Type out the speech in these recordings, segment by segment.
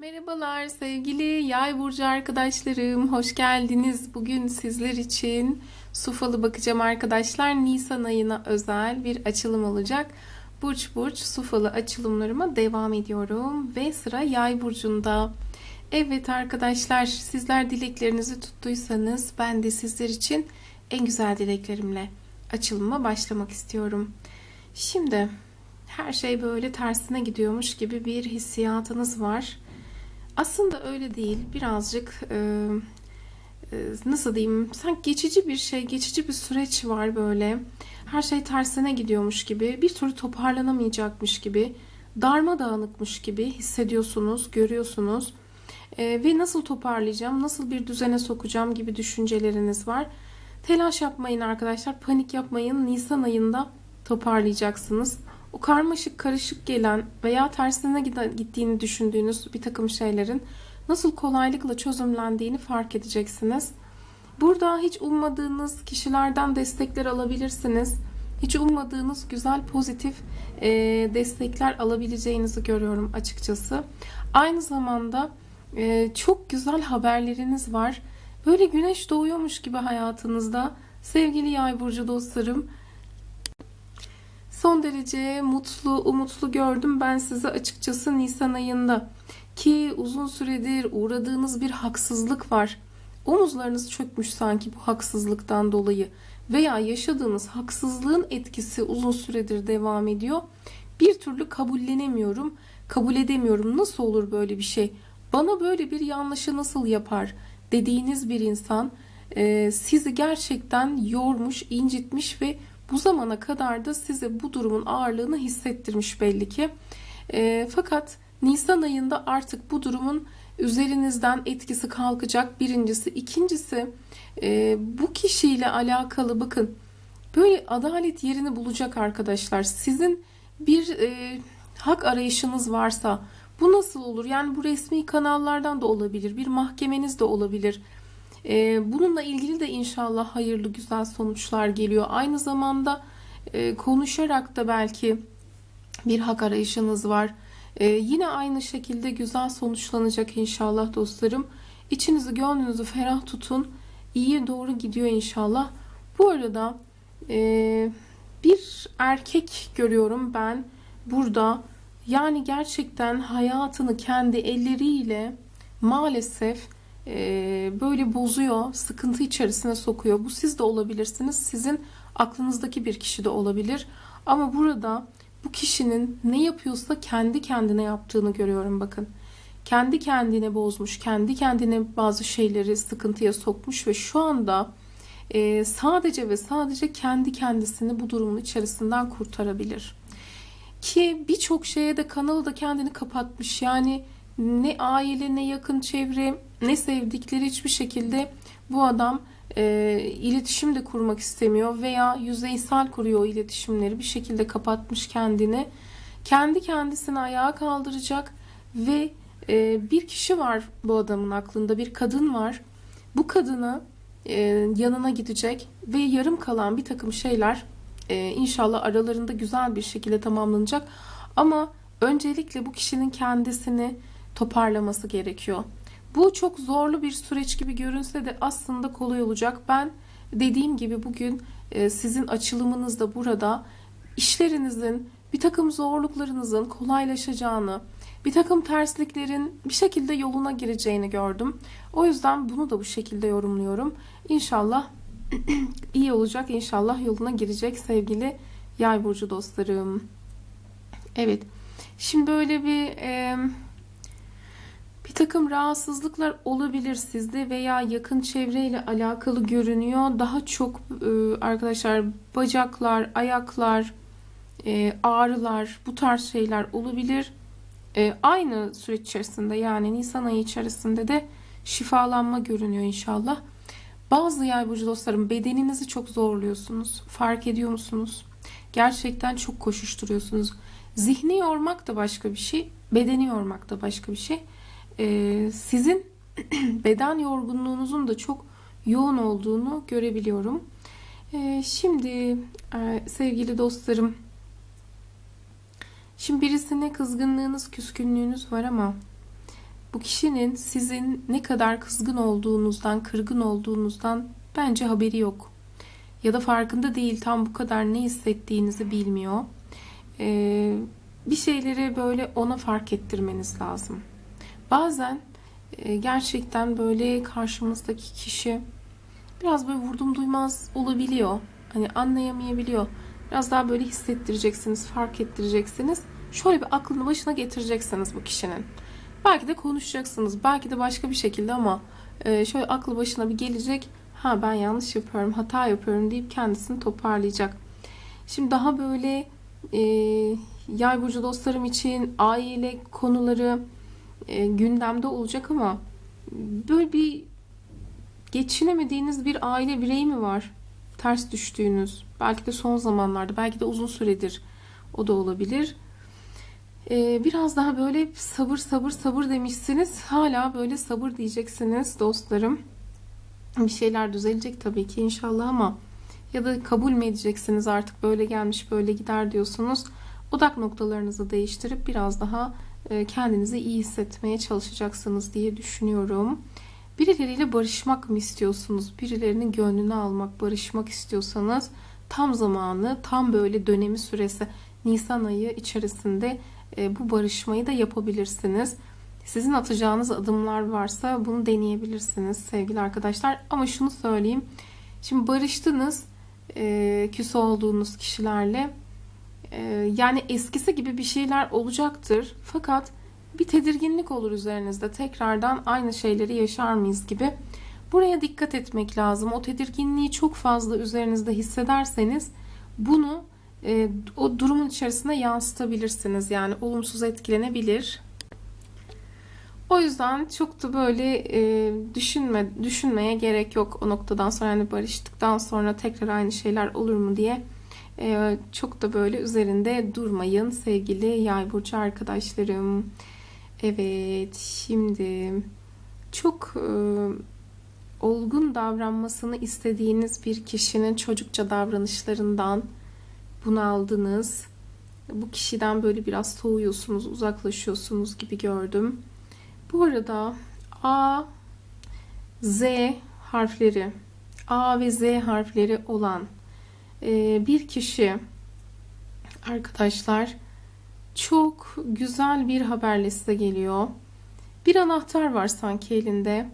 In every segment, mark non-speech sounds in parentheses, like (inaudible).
Merhabalar sevgili yay burcu arkadaşlarım. Hoş geldiniz. Bugün sizler için su falı bakacağım arkadaşlar. Nisan ayına özel bir açılım olacak. Burç burç su falı açılımlarıma devam ediyorum. Ve sıra yay burcunda. Evet arkadaşlar sizler dileklerinizi tuttuysanız ben de sizler için en güzel dileklerimle açılıma başlamak istiyorum. Şimdi her şey böyle tersine gidiyormuş gibi bir hissiyatınız var. Aslında öyle değil. Birazcık e, e, nasıl diyeyim? Sanki geçici bir şey, geçici bir süreç var böyle. Her şey tersine gidiyormuş gibi, bir türlü toparlanamayacakmış gibi, darmadağınıkmış gibi hissediyorsunuz, görüyorsunuz. E, ve nasıl toparlayacağım, nasıl bir düzene sokacağım gibi düşünceleriniz var. Telaş yapmayın arkadaşlar, panik yapmayın. Nisan ayında toparlayacaksınız o karmaşık karışık gelen veya tersine gittiğini düşündüğünüz bir takım şeylerin nasıl kolaylıkla çözümlendiğini fark edeceksiniz. Burada hiç ummadığınız kişilerden destekler alabilirsiniz. Hiç ummadığınız güzel pozitif e, destekler alabileceğinizi görüyorum açıkçası. Aynı zamanda e, çok güzel haberleriniz var. Böyle güneş doğuyormuş gibi hayatınızda sevgili yay burcu dostlarım Son derece mutlu, umutlu gördüm ben sizi açıkçası Nisan ayında. Ki uzun süredir uğradığınız bir haksızlık var. Omuzlarınız çökmüş sanki bu haksızlıktan dolayı veya yaşadığınız haksızlığın etkisi uzun süredir devam ediyor. Bir türlü kabullenemiyorum, kabul edemiyorum. Nasıl olur böyle bir şey? Bana böyle bir yanlışı nasıl yapar dediğiniz bir insan e, sizi gerçekten yormuş, incitmiş ve bu zamana kadar da size bu durumun ağırlığını hissettirmiş belli ki. E, fakat Nisan ayında artık bu durumun üzerinizden etkisi kalkacak birincisi. ikincisi e, bu kişiyle alakalı bakın böyle adalet yerini bulacak arkadaşlar. Sizin bir e, hak arayışınız varsa bu nasıl olur? Yani bu resmi kanallardan da olabilir, bir mahkemeniz de olabilir. Bununla ilgili de inşallah hayırlı güzel sonuçlar geliyor. Aynı zamanda konuşarak da belki bir hak arayışınız var. Yine aynı şekilde güzel sonuçlanacak inşallah dostlarım. İçinizi gönlünüzü ferah tutun. İyiye doğru gidiyor inşallah. Bu arada bir erkek görüyorum ben burada. Yani gerçekten hayatını kendi elleriyle maalesef böyle bozuyor, sıkıntı içerisine sokuyor. Bu siz de olabilirsiniz. Sizin aklınızdaki bir kişi de olabilir. Ama burada bu kişinin ne yapıyorsa kendi kendine yaptığını görüyorum bakın. Kendi kendine bozmuş, kendi kendine bazı şeyleri sıkıntıya sokmuş ve şu anda e, sadece ve sadece kendi kendisini bu durumun içerisinden kurtarabilir. Ki birçok şeye de kanalı da kendini kapatmış. Yani ne aile ne yakın çevre ne sevdikleri hiçbir şekilde bu adam e, iletişim de kurmak istemiyor veya yüzeysel kuruyor iletişimleri bir şekilde kapatmış kendini. Kendi kendisini ayağa kaldıracak ve e, bir kişi var bu adamın aklında bir kadın var. Bu kadını e, yanına gidecek ve yarım kalan bir takım şeyler e, inşallah aralarında güzel bir şekilde tamamlanacak. Ama öncelikle bu kişinin kendisini toparlaması gerekiyor. Bu çok zorlu bir süreç gibi görünse de aslında kolay olacak. Ben dediğim gibi bugün e, sizin açılımınızda burada işlerinizin bir takım zorluklarınızın kolaylaşacağını, bir takım tersliklerin bir şekilde yoluna gireceğini gördüm. O yüzden bunu da bu şekilde yorumluyorum. İnşallah (clears throat) iyi olacak, inşallah yoluna girecek sevgili yay burcu dostlarım. Evet, şimdi böyle bir... E, bir takım rahatsızlıklar olabilir sizde veya yakın çevreyle alakalı görünüyor. Daha çok e, arkadaşlar bacaklar, ayaklar, e, ağrılar bu tarz şeyler olabilir. E, aynı süreç içerisinde yani Nisan ayı içerisinde de şifalanma görünüyor inşallah. Bazı yay burcu dostlarım bedeninizi çok zorluyorsunuz. Fark ediyor musunuz? Gerçekten çok koşuşturuyorsunuz. Zihni yormak da başka bir şey, bedeni yormak da başka bir şey e, sizin (clears throat) beden yorgunluğunuzun da çok yoğun olduğunu görebiliyorum. E, şimdi e, sevgili dostlarım, şimdi birisine kızgınlığınız, küskünlüğünüz var ama bu kişinin sizin ne kadar kızgın olduğunuzdan, kırgın olduğunuzdan bence haberi yok. Ya da farkında değil, tam bu kadar ne hissettiğinizi bilmiyor. Ee, bir şeyleri böyle ona fark ettirmeniz lazım. Bazen e, gerçekten böyle karşımızdaki kişi biraz böyle vurdum duymaz olabiliyor. Hani anlayamayabiliyor. Biraz daha böyle hissettireceksiniz, fark ettireceksiniz. Şöyle bir aklını başına getireceksiniz bu kişinin. Belki de konuşacaksınız, belki de başka bir şekilde ama e, şöyle aklı başına bir gelecek. Ha ben yanlış yapıyorum, hata yapıyorum deyip kendisini toparlayacak. Şimdi daha böyle e, yay burcu dostlarım için aile konuları e, gündemde olacak ama böyle bir geçinemediğiniz bir aile bireyi mi var? Ters düştüğünüz. Belki de son zamanlarda, belki de uzun süredir o da olabilir. Ee, biraz daha böyle sabır sabır sabır demişsiniz. Hala böyle sabır diyeceksiniz dostlarım. Bir şeyler düzelecek tabii ki inşallah ama ya da kabul mü edeceksiniz artık böyle gelmiş böyle gider diyorsunuz. Odak noktalarınızı değiştirip biraz daha kendinizi iyi hissetmeye çalışacaksınız diye düşünüyorum. Birileriyle barışmak mı istiyorsunuz? Birilerinin gönlünü almak, barışmak istiyorsanız tam zamanı, tam böyle dönemi süresi Nisan ayı içerisinde e, bu barışmayı da yapabilirsiniz. Sizin atacağınız adımlar varsa bunu deneyebilirsiniz sevgili arkadaşlar. Ama şunu söyleyeyim. Şimdi barıştınız e, küs olduğunuz kişilerle. E, yani eskisi gibi bir şeyler olacaktır. Fakat bir tedirginlik olur üzerinizde. Tekrardan aynı şeyleri yaşar mıyız gibi. Buraya dikkat etmek lazım. O tedirginliği çok fazla üzerinizde hissederseniz bunu e, o durumun içerisine yansıtabilirsiniz. Yani olumsuz etkilenebilir. O yüzden çok da böyle e, düşünme düşünmeye gerek yok o noktadan sonra yani barıştıktan sonra tekrar aynı şeyler olur mu diye e, çok da böyle üzerinde durmayın sevgili yay burcu arkadaşlarım. Evet şimdi çok e, olgun davranmasını istediğiniz bir kişinin çocukça davranışlarından bunaldınız. Bu kişiden böyle biraz soğuyorsunuz, uzaklaşıyorsunuz gibi gördüm. Bu arada A, Z harfleri, A ve Z harfleri olan e, bir kişi arkadaşlar çok güzel bir haberle size geliyor. Bir anahtar var sanki elinde.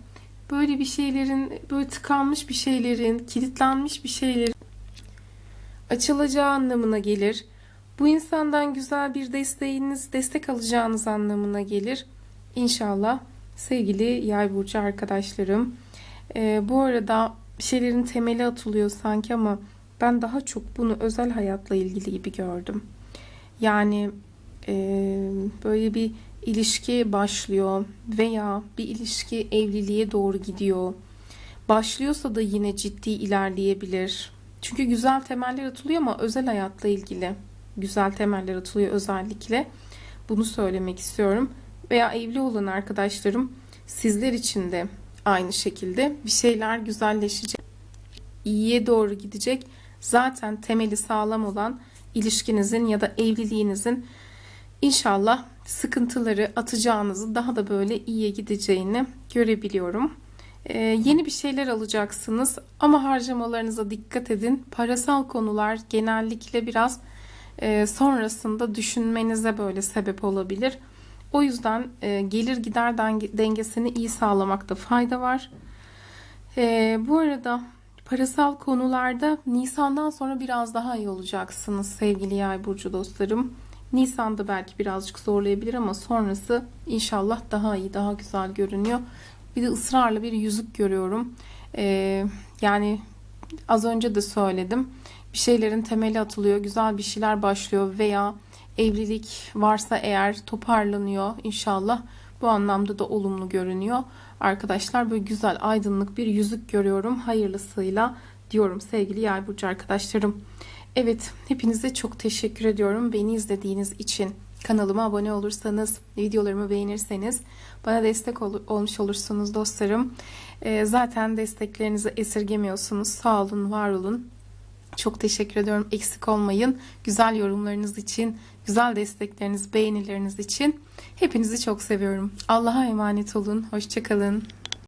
Böyle bir şeylerin, böyle tıkanmış bir şeylerin, kilitlenmiş bir şeylerin açılacağı anlamına gelir. Bu insandan güzel bir desteğiniz, destek alacağınız anlamına gelir. İnşallah sevgili yay burcu arkadaşlarım. Ee, bu arada bir şeylerin temeli atılıyor sanki ama ben daha çok bunu özel hayatla ilgili gibi gördüm. Yani e, böyle bir ilişki başlıyor veya bir ilişki evliliğe doğru gidiyor. Başlıyorsa da yine ciddi ilerleyebilir. Çünkü güzel temeller atılıyor ama özel hayatla ilgili güzel temeller atılıyor özellikle. Bunu söylemek istiyorum. Veya evli olan arkadaşlarım sizler için de aynı şekilde bir şeyler güzelleşecek. iyiye doğru gidecek. Zaten temeli sağlam olan ilişkinizin ya da evliliğinizin inşallah sıkıntıları atacağınızı daha da böyle iyiye gideceğini görebiliyorum. Ee, yeni bir şeyler alacaksınız ama harcamalarınıza dikkat edin. Parasal konular genellikle biraz e, sonrasında düşünmenize böyle sebep olabilir. O yüzden e, gelir gider dengesini iyi sağlamakta fayda var. E, bu arada parasal konularda Nisan'dan sonra biraz daha iyi olacaksınız sevgili yay burcu dostlarım. Nisan'da belki birazcık zorlayabilir ama sonrası inşallah daha iyi, daha güzel görünüyor. Bir de ısrarla bir yüzük görüyorum. Ee, yani az önce de söyledim. Bir şeylerin temeli atılıyor, güzel bir şeyler başlıyor veya evlilik varsa eğer toparlanıyor inşallah. Bu anlamda da olumlu görünüyor. Arkadaşlar böyle güzel aydınlık bir yüzük görüyorum. Hayırlısıyla diyorum sevgili yay burcu arkadaşlarım. Evet hepinize çok teşekkür ediyorum beni izlediğiniz için. Kanalıma abone olursanız, videolarımı beğenirseniz bana destek ol olmuş olursunuz dostlarım. Ee, zaten desteklerinizi esirgemiyorsunuz. Sağ olun, var olun. Çok teşekkür ediyorum. Eksik olmayın. Güzel yorumlarınız için, güzel destekleriniz, beğenileriniz için. Hepinizi çok seviyorum. Allah'a emanet olun. Hoşçakalın.